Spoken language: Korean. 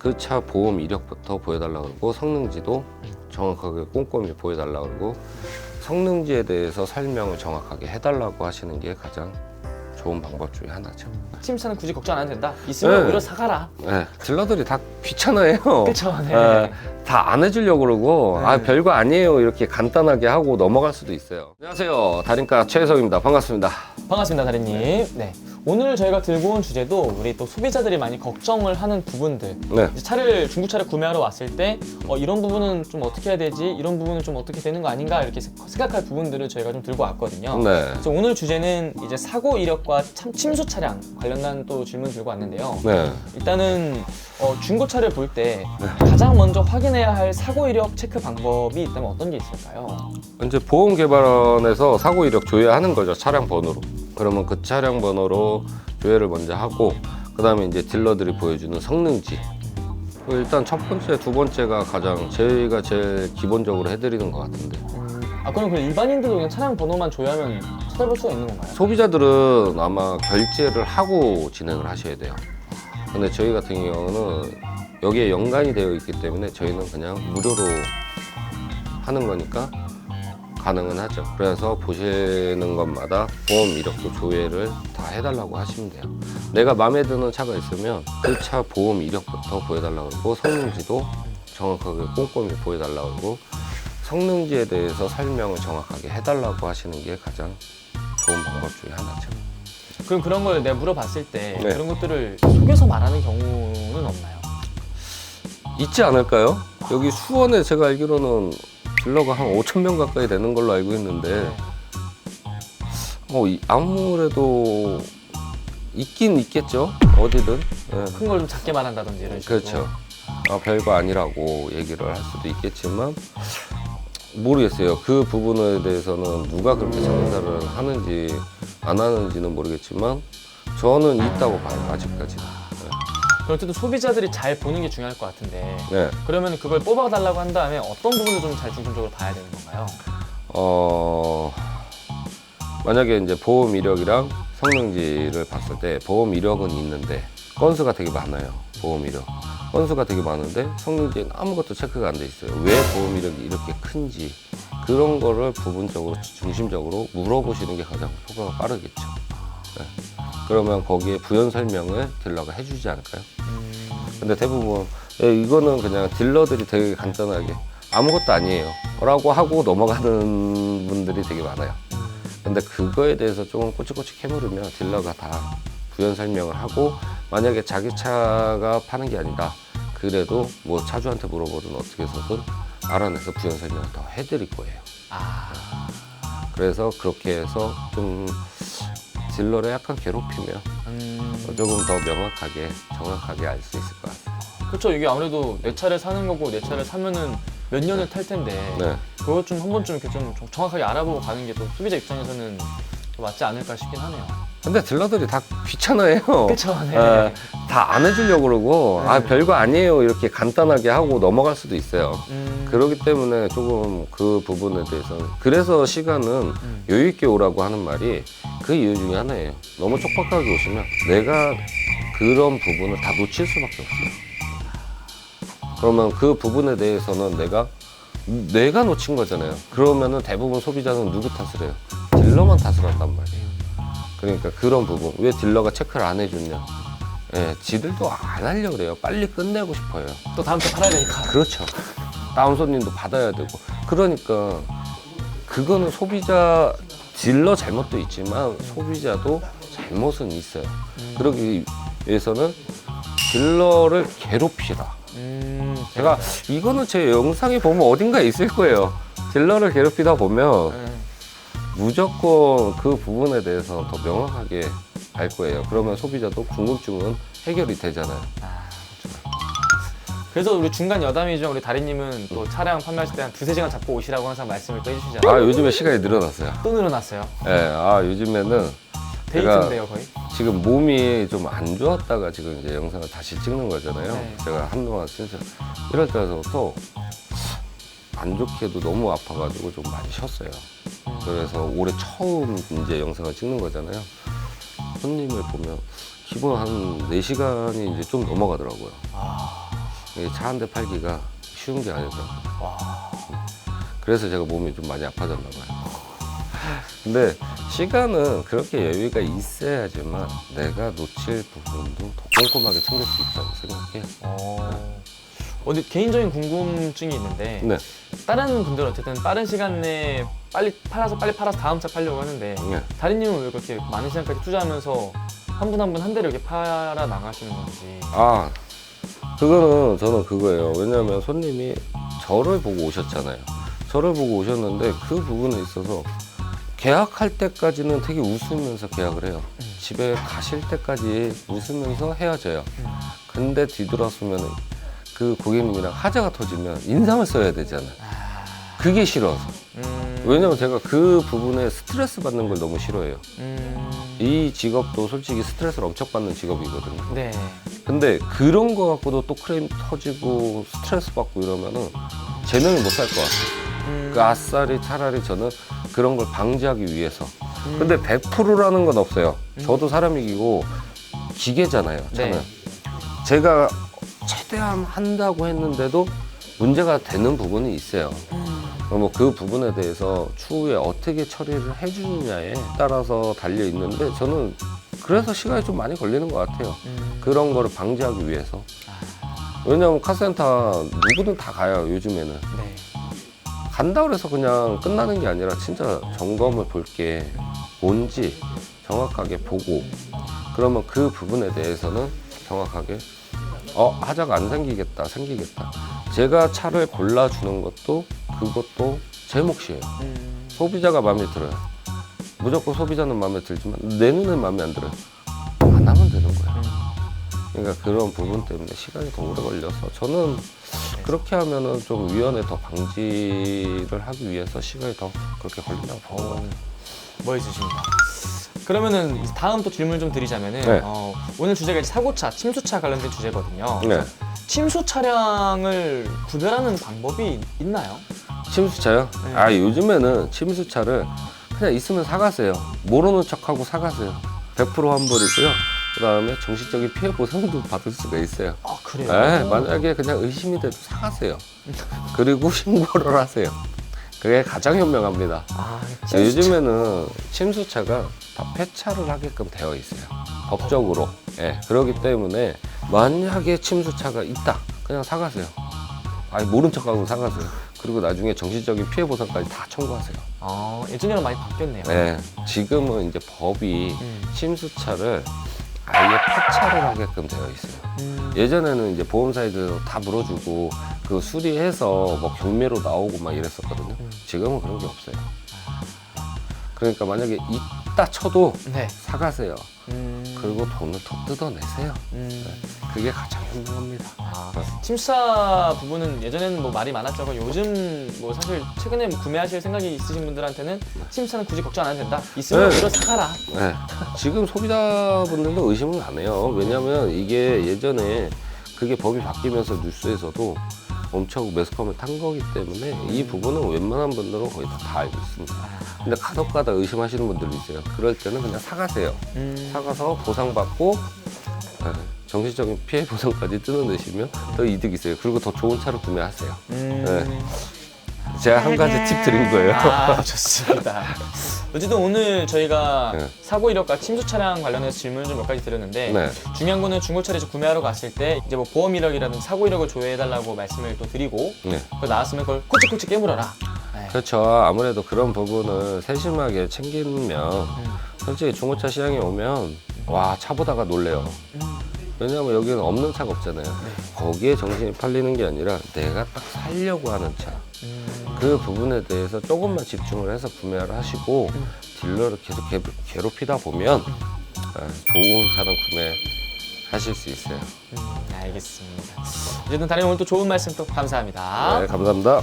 그 차 보험 이력부터 보여달라 그러고 성능지도 정확하게 꼼꼼히 보여달라 그러고 성능지에 대해서 설명을 정확하게 해달라고 하시는 게 가장 좋은 방법 중에 하나죠. 팀차는 굳이 걱정 안 해도 된다. 있으면 네. 오히려 사가라. 네, 딜러들이 다 귀찮아해요. 그쵸, 네. 다 안 해주려고 그러고 네. 아 별거 아니에요 이렇게 간단하게 하고 넘어갈 수도 있어요. 안녕하세요 달인가 최혜성입니다. 반갑습니다. 반갑습니다, 다리님. 네. 오늘 저희가 들고 온 주제도 우리 또 소비자들이 많이 걱정을 하는 부분들. 네, 이제 차를 중고차를 구매하러 왔을 때 어, 이런 부분은 좀 어떻게 해야 되지? 이런 부분은 좀 어떻게 되는 거 아닌가? 이렇게 세- 생각할 부분들을 저희가 좀 들고 왔거든요. 네, 그래서 오늘 주제는 이제 사고 이력과 참 침수 차량 관련한 또 질문 들고 왔는데요. 네. 일단은 어, 중고차를 볼 때 가장 먼저 확인해야 할 사고 이력 체크 방법이 있다면 어떤 게 있을까요? 이제 보험 개발원에서 사고 이력 조회하는 거죠 차량 번호로. 그러면 그 차량 번호로 조회를 먼저 하고 그 다음에 이제 딜러들이 보여주는 성능지. 그 일단 첫 번째, 두 번째가 가장 저희가 제일 기본적으로 해드리는 것 같은데 아 그럼 그 일반인들도 그냥 차량 번호만 조회하면 찾아볼 수가 있는 건가요? 소비자들은 아마 결제를 하고 진행을 하셔야 돼요. 근데 저희 같은 경우는 여기에 연관이 되어 있기 때문에 저희는 그냥 무료로 하는 거니까 가능은 하죠. 그래서 보시는 것마다 보험 이력도 조회를 다 해달라고 하시면 돼요. 내가 마음에 드는 차가 있으면 그 차 보험 이력부터 보여달라고 그러고 성능지도 정확하게 꼼꼼히 보여달라고 그러고 성능지에 대해서 설명을 정확하게 해달라고 하시는 게 가장 좋은 방법 중에 하나죠. 그럼 그런 걸 내가 물어봤을 때 네. 그런 것들을 속여서 말하는 경우는 없나요? 있지 않을까요? 여기 수원에 제가 알기로는 딜러가 한 5천 명 가까이 되는 걸로 알고 있는데 어, 이- 아무래도 있긴 있겠죠. 어디든. 예. 큰 걸 좀 작게 말한다든지 이런 식으로 그렇죠. 아, 별거 아니라고 얘기를 할 수도 있겠지만 모르겠어요. 그 부분에 대해서는 누가 그렇게 장사를 하는지 안 하는지는 모르겠지만 저는 있다고 봐요. 아직까지는. 그럼 어쨌든 소비자들이 잘 보는 게 중요할 것 같은데 네. 그러면 그걸 뽑아달라고 한 다음에 어떤 부분을 좀 잘 중점적으로 봐야 되는 건가요? 어 만약에 이제 보험 이력이랑 성능지를 봤을 때 보험 이력은 있는데 건수가 되게 많아요. 보험 이력 건수가 되게 많은데 성능지는 아무것도 체크가 안 돼 있어요. 왜 보험 이력이 이렇게 큰지 그런 거를 부분적으로 중심적으로 물어보시는 게 가장 효과가 빠르겠죠. 네. 그러면 거기에 부연 설명을 딜러가 해주지 않을까요? 근데 대부분 예, 이거는 그냥 딜러들이 되게 간단하게 아무것도 아니에요. 라고 하고 넘어가는 분들이 되게 많아요. 근데 그거에 대해서 조금 꼬치꼬치 캐물으면 딜러가 다 부연 설명을 하고 만약에 자기 차가 파는 게 아니다. 그래도 뭐 차주한테 물어보든 어떻게 해서든 알아내서 부연 설명을 더 해드릴 거예요. 아. 그래서 그렇게 해서 좀 딜러를 약간 괴롭히면 음, 조금 더 명확하게 정확하게 알 수 있을 것 같습니다. 그렇죠. 이게 아무래도 내 차를 사는 거고 내 차를 사면은 몇 년을 탈 텐데 네. 그것 좀 한 번쯤 이렇게 좀 정확하게 알아보고 가는 게 또 소비자 입장에서는 더 맞지 않을까 싶긴 하네요. 근데 딜러들이 다 귀찮아해요. 그렇죠, 네. 다안 해주려고 그러고 아 네. 별거 아니에요 이렇게 간단하게 하고 넘어갈 수도 있어요. 음, 그렇기 때문에 조금 그 부분에 대해서 그래서 시간은 음. 여유 있게 오라고 하는 말이 그 이유 중에 하나예요. 너무 촉박하게 오시면 내가 그런 부분을 다 놓칠 수밖에 없어요. 그러면 그 부분에 대해서는 내가 내가 놓친 거잖아요. 그러면은 대부분 소비자는 누구 탓을 해요? 딜러만 탓을 한단 말이에요. 그러니까 그런 부분 왜 딜러가 체크를 안 해줬냐? 예, 지들도 안 하려 그래요. 빨리 끝내고 싶어요. 또 다음 주 팔아야 되니까. 그렇죠. 다운 손님도 받아야 되고. 그러니까 그거는 소비자 딜러 잘못도 있지만 소비자도 잘못은 있어요. 그러기 위해서는 딜러를 괴롭히라. 음, 제가 이거는 제 영상에 보면 어딘가에 있을 거예요. 딜러를 괴롭히다 보면 네. 무조건 그 부분에 대해서 더 명확하게 알 거예요. 그러면 소비자도 궁금증은 해결이 되잖아요. 아, 그렇죠. 그래서 우리 중간 여담이죠. 우리 다리님은 또 차량 판매하실 때 한 두세 시간 잡고 오시라고 항상 말씀을 또 해주시잖아요. 아 요즘에 시간이 늘어났어요. 또 늘어났어요. 예, 아 요즘에는 데이트인데요, 거의. 지금 몸이 좀 안 좋았다가 지금 이제 영상을 다시 찍는 거잖아요. 네. 제가 한동안 진짜 이럴 때부터 안 좋게도 너무 아파가지고 좀 많이 쉬었어요. 그래서 올해 처음 이제 영상을 찍는 거잖아요. 손님을 보면 기본 한 4시간이 이제 좀 넘어가더라고요. 아, 차한 대 팔기가 쉬운 게 아니더라고요. 와. 그래서 제가 몸이 좀 많이 아파졌나 봐요. 근데 시간은 그렇게 여유가 있어야지만 내가 놓칠 부분도 더 꼼꼼하게 챙길 수 있다고 생각해요. 어. 어, 근데 개인적인 궁금증이 있는데 네. 다른 분들은 어쨌든 빠른 시간 내에 빨리 팔아서 빨리 팔아서 다음 차 팔려고 하는데 네. 다리님은 왜 그렇게 많은 시간까지 투자하면서 한 분 한 분 한 대를 이렇게 팔아 나가시는 건지. 아, 그거는 저는 그거예요. 왜냐하면 손님이 저를 보고 오셨잖아요. 저를 보고 오셨는데 그 부분에 있어서 계약할 때까지는 되게 웃으면서 계약을 해요. 집에 가실 때까지 웃으면서 헤어져요. 근데 뒤돌아서면 그 고객님이랑 하자가 터지면 인상을 써야 되잖아요. 그게 싫어서. 음. 왜냐면 제가 그 부분에 스트레스 받는 걸 너무 싫어해요. 음. 이 직업도 솔직히 스트레스를 엄청 받는 직업이거든요. 네. 근데 그런 거 갖고도 또 크레임 터지고 스트레스 받고 이러면은 재능을 못살 것 같아요. 음. 그 아싸리 차라리 저는 그런 걸 방지하기 위해서. 음. 근데 100%라는 건 없어요. 저도 사람이고 기계잖아요. 차는. 네. 제가 최대한 한다고 했는데도 문제가 되는 부분이 있어요. 뭐 그 부분에 대해서 추후에 어떻게 처리를 해주느냐에 따라서 달려 있는데 저는 그래서 시간이 좀 많이 걸리는 것 같아요. 음. 그런 거를 방지하기 위해서. 왜냐면 카센터 누구든 다 가요, 요즘에는. 네. 간다 그래서 그냥 끝나는 게 아니라 진짜 점검을 볼 게 뭔지 정확하게 보고 그러면 그 부분에 대해서는 정확하게 어, 하자가 안 생기겠다, 생기겠다. 제가 차를 골라주는 것도 그것도 제 몫이에요. 음. 소비자가 마음에 들어요. 무조건 소비자는 마음에 들지만 내 눈엔 마음에 안 들어요. 안 하면 되는 거예요. 그러니까 그런 부분 때문에 시간이 더 오래 걸려서 저는 그렇게 하면은 좀 위원회 더 방지를 하기 위해서 시간이 더 그렇게 걸린다고 보는 것 같아요. 뭐? 그러면은 이제 다음 또 질문 좀 드리자면은 네. 어, 오늘 주제가 이제 사고차, 침수차 관련된 주제거든요. 네. 침수 차량을 구별하는 방법이 있나요? 침수차요? 네. 아 요즘에는 침수차를 그냥 있으면 사가세요. 모르는 척하고 사가세요. 100% 환불이고요. 그 다음에 정신적인 피해 보상도 받을 수가 있어요. 아 그래요? 네, 만약에 그냥 의심이 돼도 사가세요. 그리고 신고를 하세요. 그게 가장 현명합니다. 아, 네, 침수차. 요즘에는 침수차가 다 폐차를 하게끔 되어 있어요. 법적으로. 예, 그렇기 때문에 만약에 침수차가 있다. 그냥 사가세요. 아니, 모른 척하고 사가세요. 그리고 나중에 정신적인 피해 보상까지 다 청구하세요. 아, 예전이랑 많이 바뀌었네요. 네, 지금은 이제 법이 음. 침수차를 아예 폐차를 하게끔 되어 있어요. 음. 예전에는 이제 보험사에서 다 물어주고 그 수리해서 뭐 경매로 나오고 막 이랬었거든요. 음. 지금은 그런 게 없어요. 그러니까 만약에 있다 쳐도 네. 사가세요. 음. 그리고 돈을 더 뜯어내세요. 음. 그게 가장 현명합니다. 아, 침수차 부분은 예전에는 뭐 말이 많았죠. 요즘 뭐 사실 최근에 뭐 구매하실 생각이 있으신 분들한테는 침수차는 굳이 걱정 안 해도 된다. 있으면 네. 오히려 사가라. 네. 지금 소비자분들도 의심을 안 해요. 왜냐하면 이게 예전에 그게 법이 바뀌면서 뉴스에서도 엄청 매스컴을 탄 거기 때문에 이 부분은 웬만한 분들은 거의 다, 다 알고 있습니다. 근데 간혹가다 의심하시는 분들이 있어요. 그럴 때는 그냥 사가세요. 음. 사가서 보상받고 네, 정신적인 피해 보상까지 뜯어내시면 더 이득이 있어요. 그리고 더 좋은 차를 구매하세요. 음. 네. 제가 한 가지 팁 드린 거예요. 아, 좋습니다. 어쨌든 오늘 저희가 네. 사고 이력과 침수 차량 관련해서 질문을 좀 몇 가지 드렸는데 네. 중요한 거는 중고차를 구매하러 갔을 때 이제 뭐 보험 이력이라든지 사고 이력을 조회해달라고 말씀을 또 드리고 네. 그 나왔으면 그걸 코치코치 깨물어라. 네. 그렇죠. 아무래도 그런 부분을 세심하게 챙기면 솔직히 중고차 시장에 오면 와 차 보다가 놀래요. 왜냐하면 여기는 없는 차가 없잖아요. 거기에 정신이 팔리는 게 아니라 내가 딱 살려고 하는 차. 그 부분에 대해서 조금만 집중을 해서 구매를 하시고 딜러를 계속 괴- 괴롭히다 보면 아, 좋은 차량 구매하실 수 있어요. 음, 알겠습니다. 어쨌든 다른 오늘 또 좋은 말씀 또 감사합니다. 네, 감사합니다.